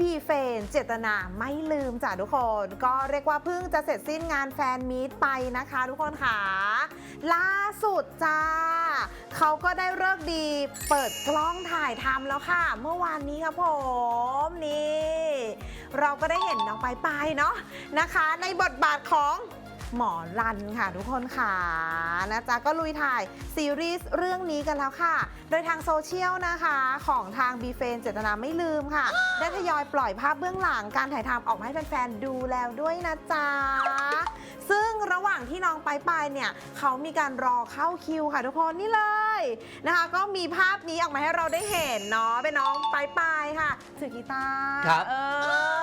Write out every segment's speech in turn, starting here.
บีเฟนเจตนาไม่ลืมจ้ะทุกคน ก็เรียกว่าเพิ่งจะเสร็จสิ้นงานแฟนมีตไปนะคะทุกคนค่ะ ล่าสุดจ้า เขาก็ได้เลิกดีเปิดกล้องถ่ายทำแล้วค่ะ เมื่อวานนี้ครับผมนี่ เราก็ได้เห็นน้องปไปเนาะนะคะ ในบทบาทของ หมอรันค่ะทุกคนค่ะนะจ๊ะก็ลุยถ่ายซีรีส์เรื่องนี้กันแล้วค่ะ โดยทางโซเชียลนะคะของทางบีเฟนเจตนาไม่ลืมค่ะ ได้ทยอยปล่อยภาพเบื้องหลังการถ่ายทำออกมาให้แฟนๆดูแล้วด้วยนะจ๊ะซึ่งระหว่างที่น้องไปไปเนี่ยเขามีการรอเข้าคิวค่ะทุกคนนี่เลย นะคะ ก็มีภาพนี้ออกมาให้เราได้เห็นเนาะเป็นน้องไปไปายค่ะถือกีตาร์ครับเอ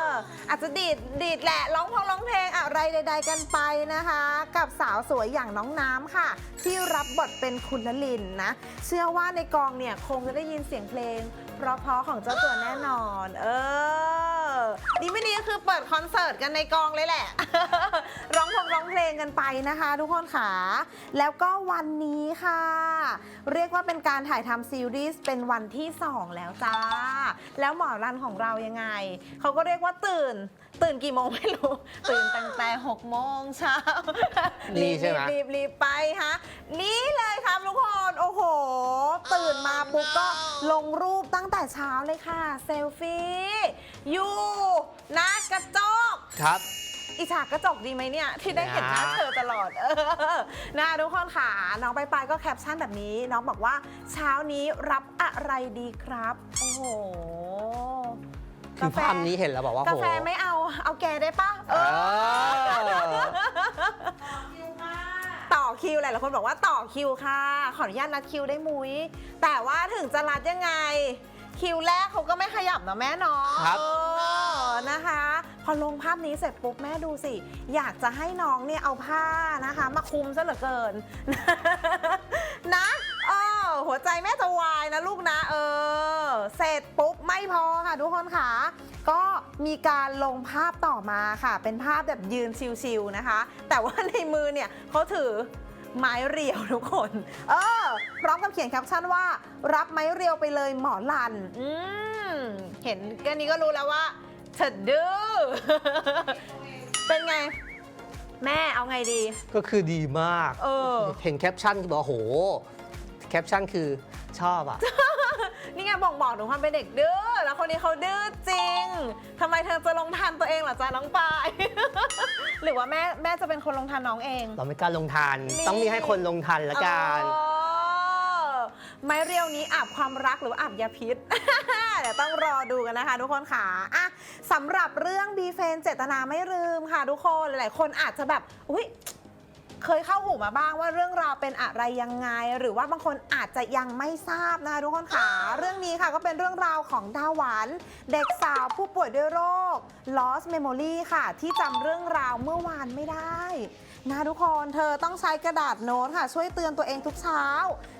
ออาจจะดีดดีดแหละร้องพงร้องเพลงอะไรใด ๆ กันไปนะคะ กับสาวสวยอย่างน้องน้ำค่ะ ที่รับบทเป็นคุณนลินนะ เชื่อว่าในกองเนี่ยคงจะได้ยินเสียงเพลง เพราะๆของเจ้าตัวแน่นอน เออดีไม่ดีก็คือเปิดคอนเสิร์ตกันในกองเลยแหละ ร้องพงร้องเพล งกันไปนะคะ ทุกคนค่ะ แล้วก็วันนี้ค่ะ เรียกว่าเป็นการถ่ายทำซีรีส์เป็นวันที่ 2 แล้วจ้า แล้วหมอรันของเรายังไง เขาก็เรียกว่าตื่น ตื่นกี่โมงไม่รู้ ตื่นตั้งแต่6โมงเช้านี่รีบใช่ไหม รีบรีบไปฮะ นี่เลยครับทุกคน โอ้โห ตื่นมาปุ๊บก็ลงรูปตั้งแต่เช้าเลยค่ะ เซลฟี่ อยู่หน้ากระจก ครับ อิจฉากระจกดีไหมเนี่ย ที่ได้เห็นหน้านะเธอตลอดเออนะทุกคนค่ะน้องไปไปก็แคปชั่นแบบนี้ น้องบอกว่าเช้านี้รับอะไรดีครับ โอ้โหคือภาพนี้เห็นแล้วบอกว่ากาโหแฟไม่เอา เอาแกได้ปะเอเอออ ต่อคิวหลายๆคนบอกว่าต่อคิวค่ะ ขออนุญาตนัดคิวได้มุ้ย แต่ว่าถึงจะรัดยังไง คิวแรกเขาก็ไม่ขยับนะแม่เนาะครับ เออนะคะ พอลงภาพนี้เสร็จปุ๊บแม่ดูสิ อยากจะให้น้องเนี่ยเอาผ้านะคะ มาคลุมซะเหลือเกิน นะเออหัวใจแม่จะวายนะลูกนะ เออ เสร็จปุ๊บไม่พอค่ะทุกคนค่ะ ก็มีการลงภาพต่อมาค่ะ เป็นภาพแบบยืนชิวๆนะคะ แต่ว่าในมือเนี่ยเขาถือไม้เรียวทุกคน เออ พร้อมกับเขียนแคปชั่นว่า รับไม้เรียวไปเลยหมอลัน อืม เห็นแค่นี้ก็รู้แล้วว่า เธอดื้อ เป็นไง แม่เอาไงดี ก็คือดีมาก เออ เห็นแคปชั่นคือบอกว่าโห แคปชั่นคือชอบอะ นี่ไงบอกบอกถึงความเป็นเด็กดื้อ แล้วคนนี้เขาดื้อจริง ทำไมเธอจะลงทันตัวเองเหรอจ๊ะน้องปาย หรือว่าแม่แม่จะเป็นคนลงทันน้องเอง เราไม่กล้าลงทาน นี่ ต้องมีให้คนลงทันละกันอ๋อ ไม้เรียวนี้อาบความรักหรืออาบยาพิษ เดี๋ยวต้องรอดูกันนะคะทุกคนค่ะอะสำหรับเรื่องบีเฟนเจตนาไม่ลืมค่ะทุกคน หลายๆคนอาจจะแบบ อุ้ย เคยเข้าหูมาบ้างว่าเรื่องราวเป็นอะไรยังไง หรือว่าบางคนอาจจะยังไม่ทราบนะคะทุกคนค่ะเรื่องนี้ค่ะก็เป็นเรื่องราวของดาวหวานเด็กสาวผู้ป่วยด้วยโรค lost memory ค่ะ ที่จำเรื่องราวเมื่อวานไม่ได้นะทุกคนเธอต้องใช้กระดาษโน้ตค่ะ ช่วยเตือนตัวเองทุกเช้า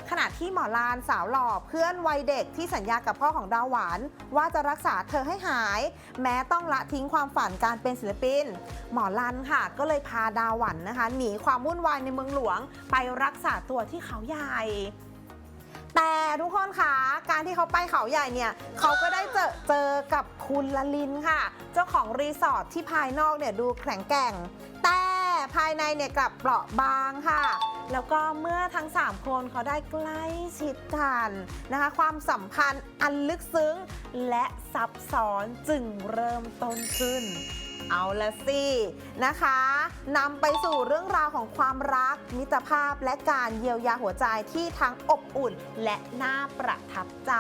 ขณะที่หมอลานสาวหล่อเพื่อนวัยเด็กที่สัญญากับพ่อของดาวหวาน ว่าจะรักษาเธอให้หาย แม้ต้องละทิ้งความฝันการเป็นศิลปิน หมอลันค่ะ ก็เลยพาดาวหวันนะคะ หนีความวุ่นวายในเมืองหลวง ไปรักษาตัวที่เขาใหญ่ แต่ทุกคนคะการที่เขาไปเขาใหญ่เนี่ยเขาก็ได้เจอเจอกับคุณละลินค่ะ เจ้าของรีสอร์ทที่ภายนอกเนี่ยดูแข็งแกร่ง แต่ภายในเนี่ยกลับเปราะบางค่ะแล้วก็เมื่อทั้ง 3 คนเขาได้ใกล้ชิดกันนะคะ ความสัมพันธ์อันลึกซึ้ง และซับซ้อนจึงเริ่มต้นขึ้น เอาละสินะคะนำไปสู่เรื่องราวของความรัก มิตรภาพและการเยียวยาหัวใจที่ทั้งอบอุ่นและน่าประทับใจ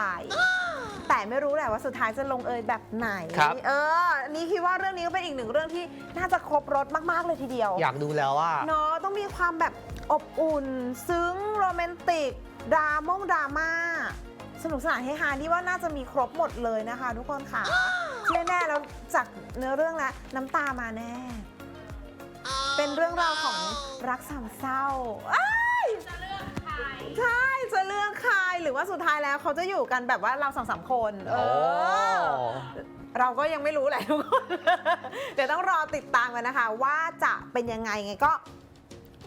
แต่ไม่รู้แหละว่าสุดท้ายจะลงเอยแบบไหน ครับ เออนี่คิดว่าเรื่องนี้ก็เป็นอีกหนึ่งเรื่องที่น่าจะครบรถมากๆเลยทีเดียว อยากดูแล้วว่า เนาะต้องมีความแบบอบอุ่น ซึ้งโรแมนติกดรามงดราม่าสนุกสนานเฮฮาที่ว่าน่าจะมีครบหมดเลยนะคะ ทุกคนค่ะ ที่แน่ๆแล้วจากเนื้อเรื่องแล้วน้ำตามาแน่ เป็นเรื่องราวของรักสามเศร้าอ้ายใช่จะเลือกใครหรือว่าสุดท้ายแล้วเขาจะอยู่กันแบบว่าเราสองสามคน เอโอ้อเราก็ยังไม่รู้แหละทุกคน เดี๋ยวต้องรอติดตามกันนะคะ ว่าจะเป็นยังไงไงก็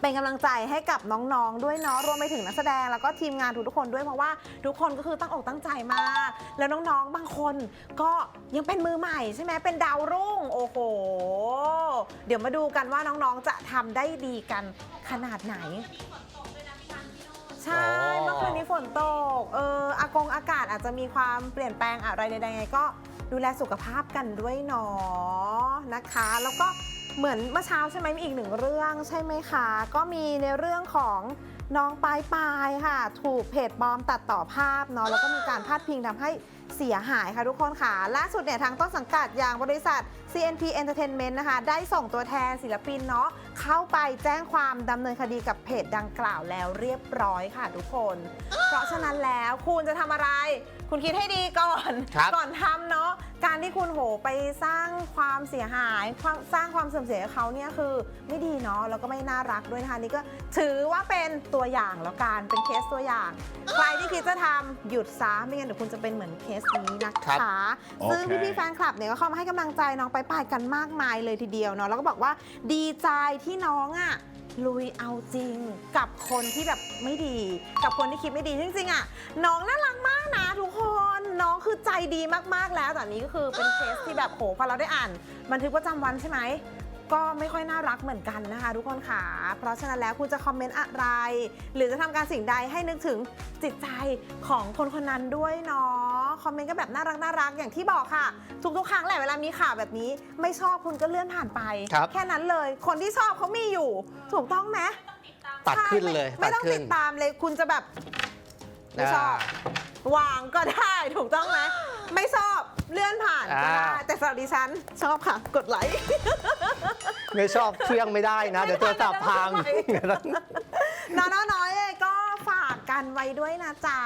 เป็นกำลังใจให้กับน้องๆ ด้วยเนาะรวมไปถึงนักแสดงแล้วก็ทีมงานทุกๆคนด้วยเพราะว่าทุกคนก็คือตั้งอกตั้งใจมาก แล้วน้องๆ บางคนก็ยังเป็นมือใหม่ใช่ไหมเป็นดาวรุ่งโอ้โห เดี๋ยวมาดูกันว่าน้องๆ จะทำได้ดีกันขนาดไหนใช่อ๋อเมื่อคืนนี้ฝนตก เอออากงอากาศอาจจะมีความเปลี่ยนแปลงอะไรใดๆไงก็ดูแลสุขภาพกันด้วยเนาะนะคะ แล้วก็ เหมือนเมื่อเช้าใช่ไหมมีอีกหนึ่งเรื่องใช่ไหมคะ ก็มีในเรื่องของน้องปายปายค่ะ ถูกเพจปลอมตัดต่อภาพเนาะแล้วก็มีการพาดพิงทำให้เสียหายค่ะทุกคนค่ะ ล่าสุดเนี่ยทางต้นสังกัดอย่างบริษัท CNP Entertainment นะคะ ได้ส่งตัวแทนศิลปินเนาะเข้าไปแจ้งความดำเนินคดีกับเพจดังกล่าวแล้วเรียบร้อยค่ะทุกคน เพราะฉะนั้นแล้วคุณจะทำอะไร คุณคิดให้ดีก่อน ครับก่อนทำเนาะการที่คุณโหไปสร้างความเสียหายความสร้างความเสื่อมเสียให้เขาเนี่ยคือไม่ดีเนาะแล้วก็ไม่น่ารักด้วยนะคะนี่ก็ถือว่าเป็นตัวอย่างแล้วกันเป็นเคสตัวอย่าง ใครที่คิดจะทำหยุดซะไม่งั้นเดี๋ยวคุณจะเป็นเหมือนเคสนี้นะคะ ซึ่งโอเคพี่ๆแฟนคลับเนี่ยก็เข้ามาให้กำลังใจน้องไปปายกันมากมายเลยทีเดียวเนาะแล้วก็บอกว่าดีใจที่น้องอะ่ะลุยเอาจริงกับคนที่แบบไม่ดี กับคนที่คิดไม่ดีจริงๆอะ่ะน้องน่ารักมากนะทุกคนน้องคือใจดีมากๆแล้วแต่อันนี้ก็คือเป็นเคสที่แบบโหพอเราได้อ่าน บันทึกประจำวันใช่ไหม ก็ไม่ค่อยน่ารักเหมือนกันนะคะ ทุกคนค่ะ เพราะฉะนั้นแล้วคุณจะคอมเมนต์อะไร หรือจะทำการสิ่งใดให้นึกถึงจิตใจของคนคนนั้นด้วยเนาะ คอมเมนต์ก็แบบน่ารักน่ารักอย่างที่บอกค่ะ ทุกๆครั้งแหละเวลามีข่าวแบบนี้ ไม่ชอบคุณก็เลื่อนผ่านไปครับแค่นั้นเลย คนที่ชอบเขามีอยู่ ถูกต้องไหมตัดขึ้นเลยใช่ไม่ไม่ต้องขึ้ติดตามเลยคุณจะแบบไม่ชอบวางก็ได้ถูกต้องไหมไม่ชอบเลื่อนผ่าน ก็ได้อ่าแต่สำหรับดิฉันชอบค่ะ กดไลค์ ไม่ชอบเครื่องไม่ได้นะ เดี๋ยวโทรศัพท์พัง น้องๆน้อยๆก็ฝากกันไว้ด้วยนะจ๊ะ